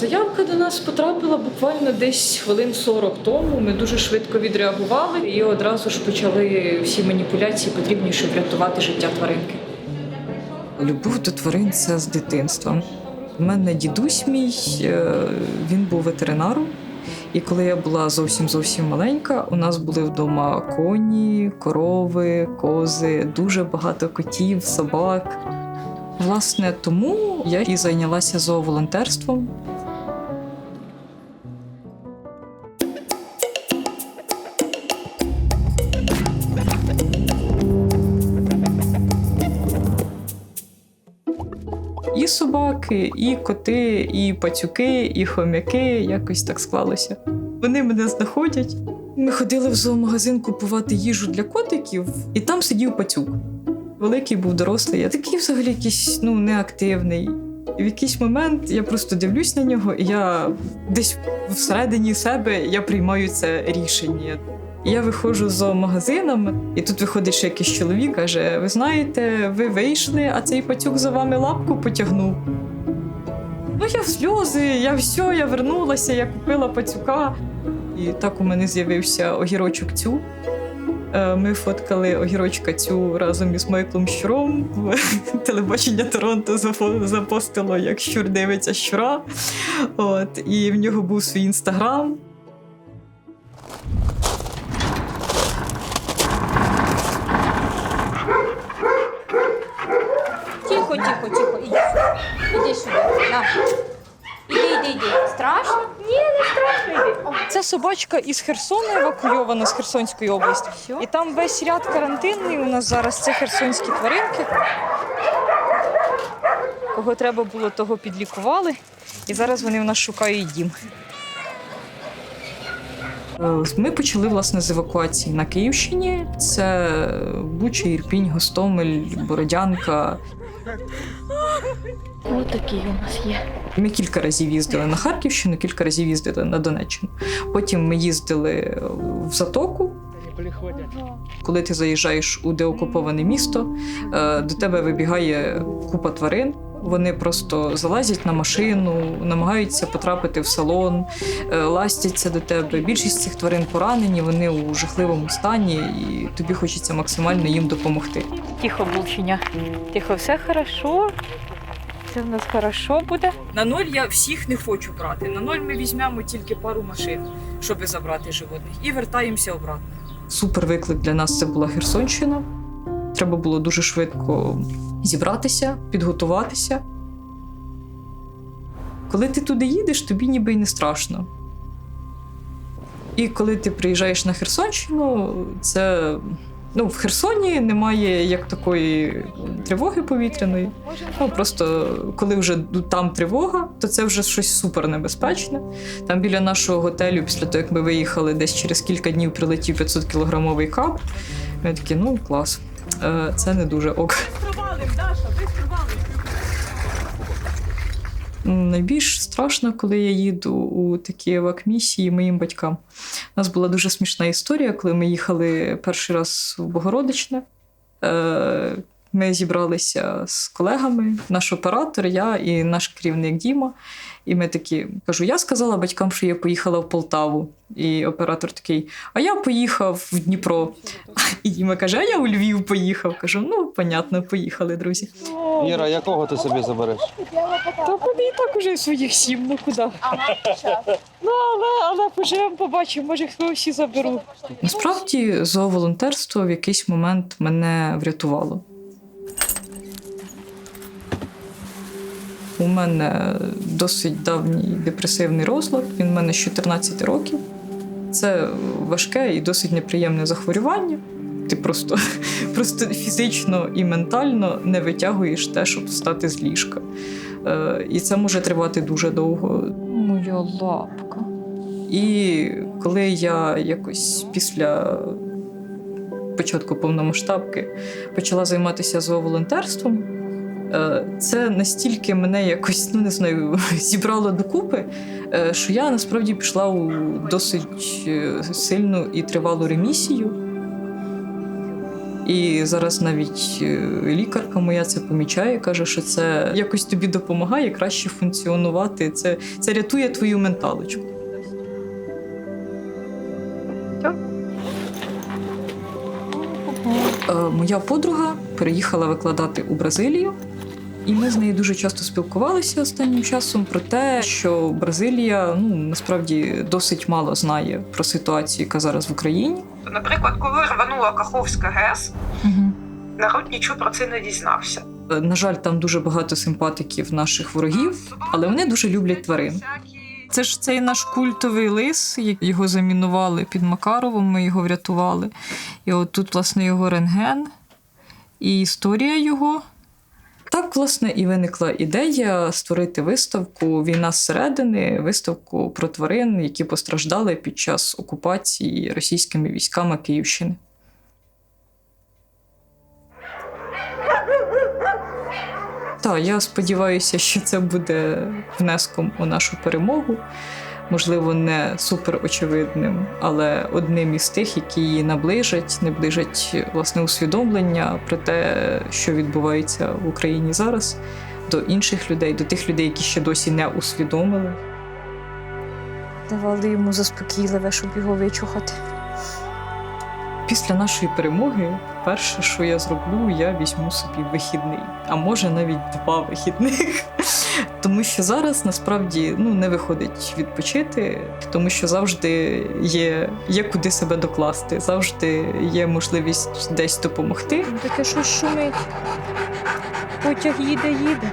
Заявка до нас потрапила буквально десь хвилин 40 тому. Ми дуже швидко відреагували і одразу ж почали всі маніпуляції потрібні, щоб врятувати життя тваринки. Любов до тварин це з дитинства. У мене дідусь мій, е, він був ветеринаром. І коли я була зовсім зовсім маленька, у нас були вдома коні, корови, кози, дуже багато котів, собак. Власне, тому я і зайнялася зооволонтерством. І собаки, і коти, і пацюки, і хомяки. Якось так склалося. Вони мене знаходять. Ми ходили в зоомагазин купувати їжу для котиків, і там сидів пацюк. Великий був дорослий, я такий взагалі якийсь ну, неактивний. І в якийсь момент я просто дивлюсь на нього, і я десь всередині себе я приймаю це рішення. І я виходжу з зоомагазином, і тут виходить ще якийсь чоловік, каже: Ви знаєте, ви вийшли, а цей пацюк за вами лапку потягнув. Ну, я в сльози, я все, я вернулася, я купила пацюка. І так у мене з'явився огірочок цю. Е, Ми фоткали огірочка цю разом із Майклом Щуром. Телебачення Торонто запостило, як щур дивиться щура. От, і в нього був свій інстаграм. Тихо, тихо, тихо, иди сюда. Иди. На. Іди, іди, іди. Страшно? Ні, не страшно йди. Це собачка із Херсона, евакуйована з Херсонської області. Всьо? І там весь ряд карантинний у нас зараз це херсонські тваринки. Кого треба було, того підлікували. І зараз вони в нас шукають дім. Е, Ми почали власне з евакуації на Київщині. Це Буча, Ірпінь, Гостомель, Бородянка. Ось такий у нас є. Ми кілька разів їздили на Харківщину, кілька разів їздили на Донеччину. Потім ми їздили в Затоку. Коли ти заїжджаєш у деокуповане місто, е, до тебе вибігає купа тварин. Вони просто залазять на машину, намагаються потрапити в салон, е, ластяться до тебе. Більшість цих тварин поранені, вони у жахливому стані, і тобі хочеться максимально їм допомогти. Тихо, булчиня. Тихо, все хорошо. Все в нас хорошо буде. На ноль я всіх не хочу брати. На ноль ми візьмемо тільки пару машин, щоб забрати животних, і вертаємося обратно. Супер виклик для нас це була Херсонщина. Треба було дуже швидко зібратися, підготуватися. Коли ти туди їдеш, тобі ніби й не страшно. І коли ти приїжджаєш на Херсонщину, це ну, в Херсоні немає як такої тривоги повітряної. Ну, просто коли вже там тривога, то це вже щось супер небезпечне. Там біля нашого готелю, після того, як ми виїхали, десь через кілька днів прилетів 500 кілограмовий кап. Ми такі, ну клас, це не дуже ок. Найбільш страшно, коли я їду у такі евак-місії моїм батькам. У нас була дуже смішна історія, коли ми їхали перший раз в Богородичне. Ми зібралися з колегами, наш оператор, я і наш керівник Діма. І ми такі кажу: я сказала батькам, що я поїхала в Полтаву. І оператор такий: А я поїхав в Дніпро. І Діма каже: А я у Львів поїхав. Кажу: ну, понятно, поїхали, друзі. Іра, якого ти собі забереш? Та вони і так уже своїх сім, ну куди? Ну, але, але поживемо, побачимо, може, хто всі заберу. Насправді, зооволонтерство в якийсь момент мене врятувало. У мене досить давній депресивний розлад. Він в мене з 14 років. Це важке і досить неприємне захворювання. Ти просто, просто фізично і ментально не витягуєш те, щоб встати з ліжка. Е, і це може тривати дуже довго. Моя лапка. І коли я якось після початку повномасштабки почала займатися зооволонтерством, це настільки мене якось, ну не знаю, зібрало докупи, е, що я насправді пішла у досить е, сильну і тривалу ремісію. І зараз навіть е, лікарка моя це помічає, каже, що це якось тобі допомагає краще функціонувати. Це, це рятує твою менталочку. Е, Моя подруга переїхала викладати у Бразилію, і ми з нею дуже часто спілкувалися останнім часом про те, що Бразилія ну насправді досить мало знає про ситуацію, яка зараз в Україні. Наприклад, коли рванула Каховська ГЕС, народ нічого про це не дізнався. На жаль, там дуже багато симпатиків наших ворогів, але вони дуже люблять тварин. Це ж цей наш культовий лис, його замінували під Макаровом, ми його врятували. І от тут, власне, його рентген і історія його. Так, власне, і виникла ідея створити виставку Війна зсередини, виставку про тварин, які постраждали під час окупації російськими військами Київщини. Так, я сподіваюся, що це буде внеском у нашу перемогу. Можливо, не супер очевидним, але одним із тих, які її наближать, наближать власне усвідомлення про те, що відбувається в Україні зараз, до інших людей, до тих людей, які ще досі не усвідомили. Давали йому заспокійливе, щоб його вичухати. Після нашої перемоги, перше, що я зроблю, я візьму собі вихідний, а може навіть два вихідних. Тому що зараз насправді ну не виходить відпочити, тому що завжди є, є куди себе докласти, завжди є можливість десь допомогти. Таке щось шумить. Потяг їде, їде.